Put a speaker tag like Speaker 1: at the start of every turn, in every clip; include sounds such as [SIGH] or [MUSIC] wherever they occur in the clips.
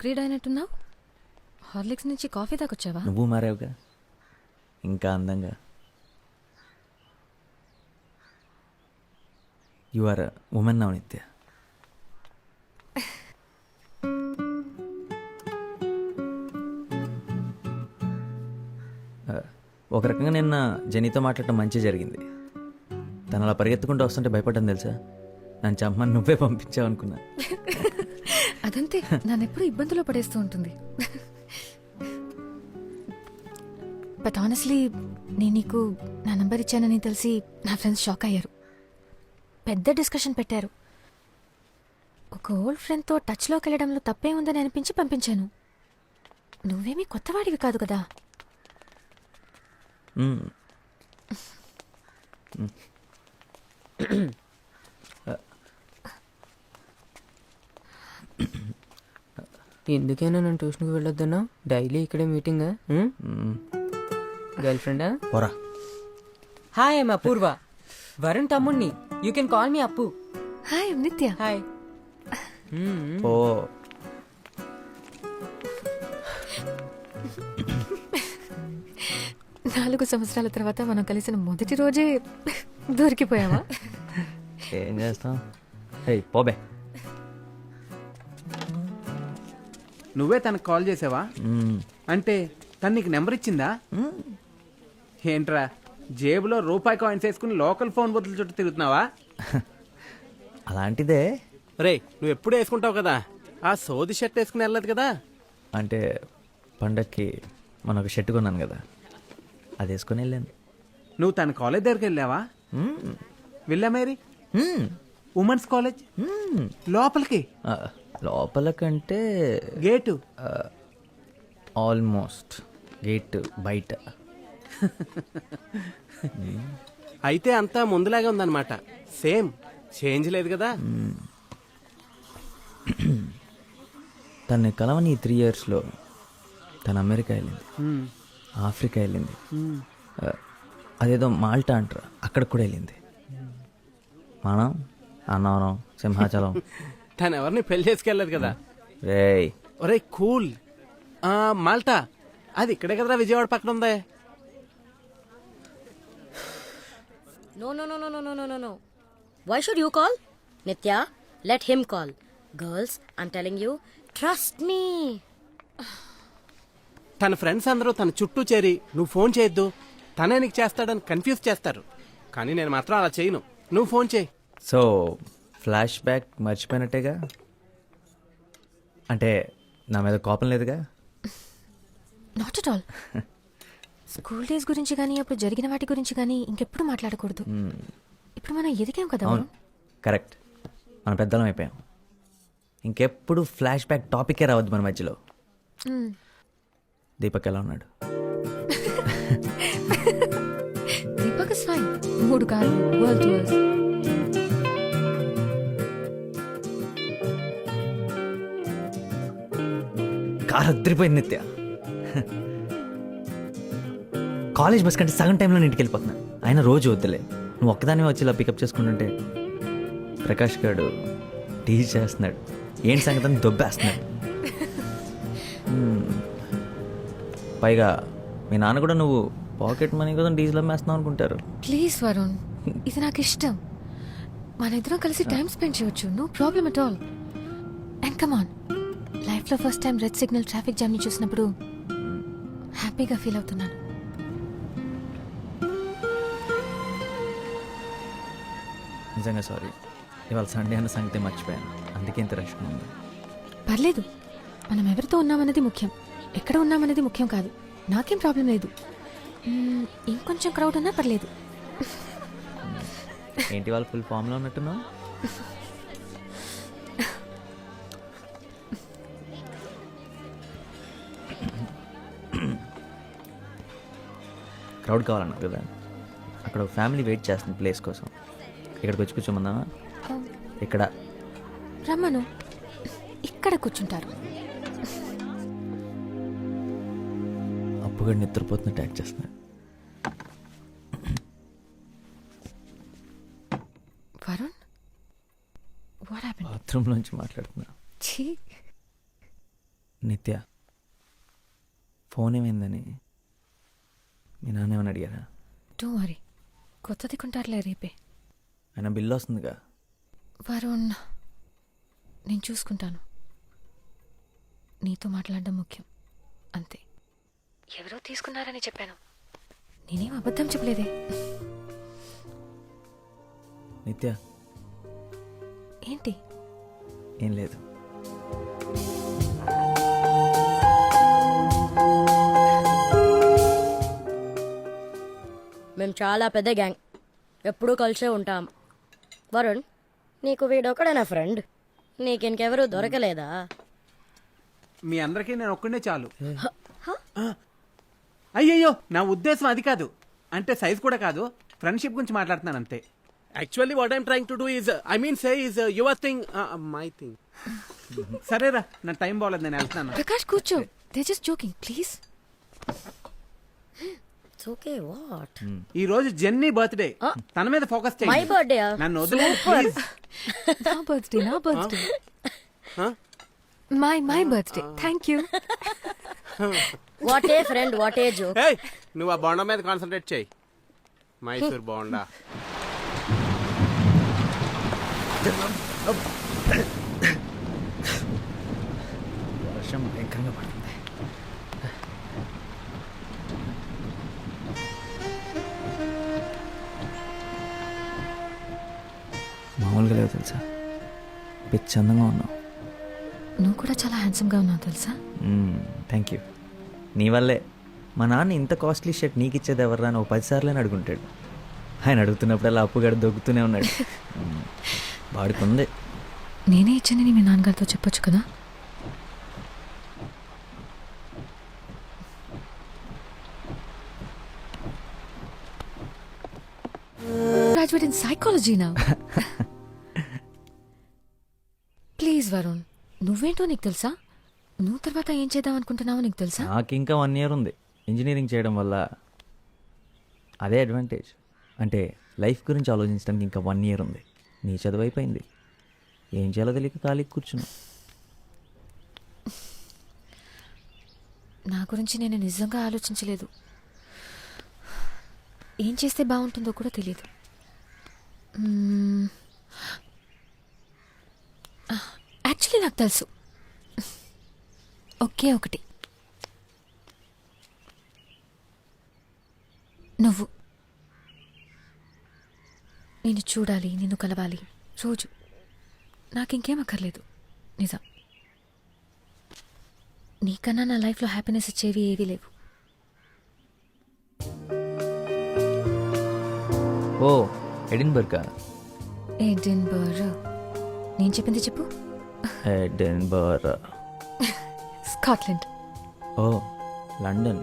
Speaker 1: Upgrade అయినట్టున్నావు Horlicks నుంచి coffee దాకొచ్చావా
Speaker 2: నువ్వు మారావుగా. ఇంకా అందంగా. యు ఆర్ ఉమెన్ నవ్ నిత్య ఒక రకంగా నిన్న జెనీతో మాట్లాడటం మంచి జరిగింది. తను అలా పరిగెత్తుకుంటూ వస్తుంటే భయపడ్డాను తెలుసా? నన్ను చమ్మని నువ్వే పంపించావు అనుకున్నా [LAUGHS]
Speaker 1: అదంతే నన్నెప్పుడు ఇబ్బందులో పడేస్తూ ఉంటుంది. బట్ ఆనెస్ట్లీ నేను నీకు నా నంబర్ ఇచ్చానని తెలిసి నా ఫ్రెండ్స్ షాక్ అయ్యారు. పెద్ద డిస్కషన్ పెట్టారు. ఒక ఓల్డ్ ఫ్రెండ్తో టచ్లోకి వెళ్ళడంలో తప్పే ఉందని అనిపించి పంపించాను. నువ్వేమీ కొత్తవాడివి కాదు కదా.
Speaker 3: ఎందుకైనా నేను ట్యూషన్కి వెళ్ళొద్దన్నా? డైలీ ఇక్కడే మీటింగ్. గర్ల్ ఫ్రెండా
Speaker 2: పోరా.
Speaker 3: హాయ్ ఐమ్ అపూర్వ వరుణ్ తమ్ముణ్ణి. You can call me Appu.
Speaker 1: Hi Nithya.
Speaker 3: Hi.
Speaker 2: Oh.
Speaker 1: నాలుగు సంవత్సరాల తర్వాత మనం కలిసిన మొదటి రోజే దొరికిపోయావా?
Speaker 2: ఏం చేస్తాం? హే పోబే.
Speaker 4: నువ్వే తనకు కాల్ చేసావా. అంటే తను నీకు నెంబర్ ఇచ్చిందా? ఏంట్రా జేబులో రూపాయి కాయిన్స్ వేసుకుని లోకల్ ఫోన్ బదులు చుట్టూ తిరుగుతున్నావా? [LAUGHS]
Speaker 2: అలాంటిదే.
Speaker 5: రే నువ్వు ఎప్పుడు వేసుకుంటావు కదా? ఆ సోది షర్ట్ వేసుకుని వెళ్ళదు కదా?
Speaker 2: అంటే పండక్కి మన ఒక షర్ట్ కొన్నాను కదా. అది వేసుకొని వెళ్ళాను.
Speaker 4: నువ్వు తన కాలేజ్ దగ్గరికి వెళ్ళావా. వెళ్ళా మేరీ. Women's college. లోపలికి?
Speaker 2: ఆ, లోపల కంటే
Speaker 4: గేటు
Speaker 2: ఆల్మోస్ట్ గేట్ బయట. [LAUGHS]
Speaker 5: అయితే అంతా ముందులాగే ఉందన్నమాట. సేమ్. చేంజ్ లేదు కదా. [CLEARS THROAT]
Speaker 2: తను కలవని త్రీ ఇయర్స్లో తను అమెరికా వెళ్ళింది. ఆఫ్రికా వెళ్ళింది. అదేదో మాల్టా అంటారు. అక్కడికి కూడా వెళ్ళింది. మనం అన్నవరం సింహాచలం. [LAUGHS]
Speaker 5: తను ఎవరిని పెళ్ళి చేసుకెళ్ళదు కదా?
Speaker 2: రేయ్.
Speaker 5: ఒరే కూల్. ఆ మాల్టా అది ఇక్కడే కదరా విజయవాడ పక్కన ఉందే?
Speaker 6: No, no, no, no, no, no, no, no, no. Why should you call? Nitya, let him call. Girls, I'm telling you, trust me.
Speaker 5: తన ఫ్రెండ్స్ అందరూ తన చుట్టూ చేరి నువ్వు ఫోన్ చేయొద్దు. తనే నీకు చేస్తాడని కన్ఫ్యూజ్ చేస్తారు. కానీ నేను మాత్రం అలా చేయను. నువ్వు ఫోన్ చేయి.
Speaker 2: సో ఫ్లాష్ బ్యాక్ మర్చిపోయినట్టేగా? అంటే నా మీద కోపం లేదుగా?
Speaker 1: Not at all school days గురించి కానీ అప్పుడు జరిగిన వాటి గురించి కానీ ఇంకెప్పుడు మాట్లాడకూడదు. ఇప్పుడు మనం ఎదిగాం కదా
Speaker 2: అవును. కరెక్ట్ మన పెద్దలం అయిపోయాం. ఇంకెప్పుడు ఫ్లాష్ బ్యాక్ టాపికే రావద్దు మన మధ్యలో.
Speaker 1: మ్మ్.
Speaker 2: దీపక్ ఎలా ఉన్నాడు? [LAUGHS] [LAUGHS]
Speaker 1: దీపక్ ఇస్ ఫైన్ మూడు కాదు వరల్డ్
Speaker 2: కార్ అద్దరిపోయింది నిత్య. కాలేజ్ బస్ కంటే సగం టైంలో ఇంటికి వెళ్ళిపోతున్నా. ఆయన రోజు వద్దులే. నువ్వు ఒక్కదాని వచ్చి ఇలా పికప్ చేసుకుంటుంటే ప్రకాష్ గారు టీజ్ చేస్తున్నాడు. ఏంటి సంగతి అని దొబ్బేస్తున్నాడు. పైగా మీ నాన్న కూడా నువ్వు పాకెట్ మనీ కోసం డీజిల్ అమ్మేస్తున్నావు అనుకుంటారు.
Speaker 1: ప్లీజ్ వరుణ్ ఇది నాకు ఇష్టం మన ఇద్దరం కలిసి టైం స్పెండ్ చేయొచ్చు. No problem at all. And come on లైఫ్లో first time red signal traffic జామ్ని చూసినప్పుడు హ్యాపీగా ఫీల్ అవుతున్నాను.
Speaker 2: నిజంగా సారీ. ఇవాళ సండే అన్న సంగతి మర్చిపోయాను. అందుకే ఇంత రష్గా ఉంది.
Speaker 1: పర్లేదు. మనం ఎవరితో ఉన్నామన్నది ముఖ్యం. ఎక్కడ ఉన్నామన్నది ముఖ్యం కాదు. నాకేం ప్రాబ్లం లేదు. మ్మ్, ఇంకొంచెం క్రౌడ్ ఉన్నా పర్లేదు.
Speaker 2: ఏంటి వాళ్ళు ఫుల్ ఫామ్లో ఉన్నట్టున్నావు? [LAUGHS] క్రౌడ్ కావాలన్నావు కదా. అక్కడ ఒక ఫ్యామిలీ వెయిట్ చేస్తుంది ప్లేస్ కోసం. ఇక్కడికి వచ్చి కూర్చోమందామా? ఇక్కడ.
Speaker 1: రమ్మను ఇక్కడ కూర్చుంటారు.
Speaker 2: అప్పుగా నిద్రపోతున్నట్టు యాక్ట్ చేస్తున్నాడు.
Speaker 1: వరుణ్ వాట్ హ్యాపెన్
Speaker 2: బాత్రూంలోంచి మాట్లాడుతున్నా.
Speaker 1: ఛీ.
Speaker 2: నిత్య ఫోన్ ఏమైందని? మీ నాన్న ఏమని అడిగారా?
Speaker 1: టూ వరీ కొత్తది కొంటారులే రేపే.
Speaker 2: ఆయన బిల్లు వస్తుందిగా.
Speaker 1: వరుణ్ నేను చూసుకుంటాను. నీతో మాట్లాడడం ముఖ్యం. అంతే. ఎవరో తీసుకున్నారని చెప్పాను. నేనేం అబద్ధం చెప్పలేదే.
Speaker 2: నిత్య.
Speaker 1: ఏంటి?
Speaker 2: ఏం లేదు.
Speaker 6: మేము చాలా పెద్ద గ్యాంగ్. ఎప్పుడూ కలిసే ఉంటాం. వరుణ్ నీకు వీడొక్కడేనా ఫ్రెండ్? నీకింకెవరూ దొరకలేదా?
Speaker 4: మీ అందరికీ నేను ఒక్కడే చాలు. అయ్యయ్యో నా ఉద్దేశం అది కాదు. అంటే సైజ్ కూడా కాదు. ఫ్రెండ్షిప్ గురించి మాట్లాడుతున్నాను అంతే.
Speaker 5: Actually what I'm trying to do is I mean say is your thing my thing
Speaker 4: సరేరా నా టైం బాగలేదు నేను వెళ్తున్నాను.
Speaker 1: ప్రకాష్ కూర్చో. They just joking please.
Speaker 6: Okay what
Speaker 4: ఈ రోజు జెన్నీ బర్త్డే. తన మీద ఫోకస్
Speaker 6: మై
Speaker 4: చేయండి
Speaker 6: బర్త్డే
Speaker 4: నన్ను వదిలే ప్లీజ్
Speaker 1: నా బర్త్డే నా birthday. My my birthday thank you
Speaker 6: what a friend what a joke
Speaker 5: hey నువ్వు ఆ బోండా మీద కాన్సన్ట్రేట్ చేయి. మైసూర్ బోండా.
Speaker 2: వర్షం భయంకరంగా పడుతుంది. మామూలుగా లేవు తెలుసా? పిచ్చి అందంగా ఉన్నావు.
Speaker 1: నువ్వు కూడా చాలా హ్యాండ్సమ్గా ఉన్నావు తెలుసా?
Speaker 2: థ్యాంక్ యూ నీ వల్లే. మా నాన్న ఇంత కాస్ట్లీ షర్ట్ నీకు ఇచ్చేది ఎవర్రా అని ఒక పదిసార్లు అడుగుంటాడు. ఆయన అడుగుతున్నప్పుడల్లా అప్పుగాడు దొక్కుతూనే ఉన్నాడు. మ్మ్. వాడికి
Speaker 1: నేనే ఇచ్చానని మీ నాన్నగారితో చెప్పొచ్చు కదా? గ్రాడ్యుయేట్ ఇన్ సైకాలజీ నా ప్లీజ్ వరుణ్ నువ్వేంటో నీకు తెలుసా? నువ్వు తర్వాత ఏం చేద్దాం అనుకుంటున్నావో నీకు తెలుసా?
Speaker 2: నాకు ఇంకా వన్ ఇయర్ ఉంది. ఇంజనీరింగ్ చేయడం వల్ల అదే అడ్వాంటేజ్ అంటే లైఫ్ గురించి ఆలోచించడానికి ఇంకా వన్ ఇయర్ ఉంది. నీ చదువు అయిపోయింది. ఏం చేయాలో తెలియక ఖాళీకి కూర్చున్నా.
Speaker 1: నా గురించి నేను నిజంగా ఆలోచించలేదు. ఏం చేస్తే బాగుంటుందో కూడా తెలియదు. యాక్చువల్లీ నాకు తెలుసు. ఒకే ఒకటి. నువ్వు. నేను చూడాలి నిన్ను కలవాలి. రోజు. నాకు ఇంకేం అక్కర్లేదు. నిజం. నీకన్నా నా లైఫ్లో హ్యాపీనెస్ ఇచ్చేవి ఏవీ లేవు.
Speaker 2: ఓ ఎడిన్బర్గా?
Speaker 1: ఎడిన్బర్గ్ నేను చెప్పింది చెప్పు.
Speaker 2: ఎడిన్బర్
Speaker 1: స్కాట్లాండ్
Speaker 2: ఓ లండన్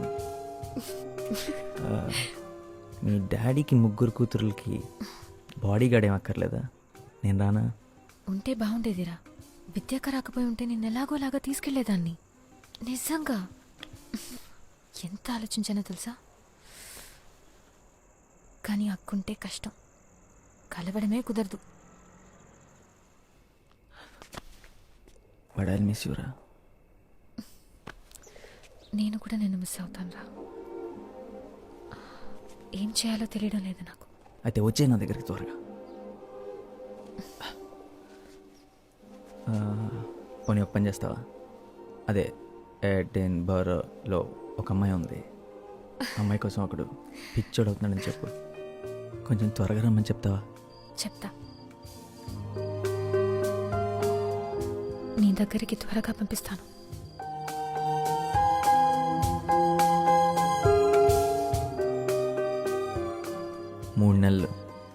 Speaker 2: మీ డాడీకి ముగ్గురు కూతురులకి బాడీ గార్డ్ ఏం అక్కర్లేదా? నేను రానా?
Speaker 1: ఉంటే బాగుండేదిరా. విద్యాక రాకపోయి ఉంటే నేను ఎలాగోలాగా తీసుకెళ్ళేదాన్ని. నిజంగా. ఎంత ఆలోచించానో తెలుసా? కానీ అక్కుంటే కష్టం. కలవడమే కుదరదు.
Speaker 2: బట్ ఐ మిస్ యూరా
Speaker 1: నేను కూడా నిన్ను మిస్ అవుతాను రా. ఏం చేయాలో తెలియడం లేదు నాకు.
Speaker 2: అయితే వచ్చే నా దగ్గరికి త్వరగా. పోనీ ఒక పని చేస్తావా? అదే ఎడిన్బర్గ్లో ఒక అమ్మాయి ఉంది. అమ్మాయి కోసం ఒకడు పిచ్చోడు అవుతున్నాడని చెప్పు. కొంచెం త్వరగా రమ్మని చెప్తావా?
Speaker 1: చెప్తా. దగ్గరికి త్వరగా పంపిస్తాను. మూడు నెలలు.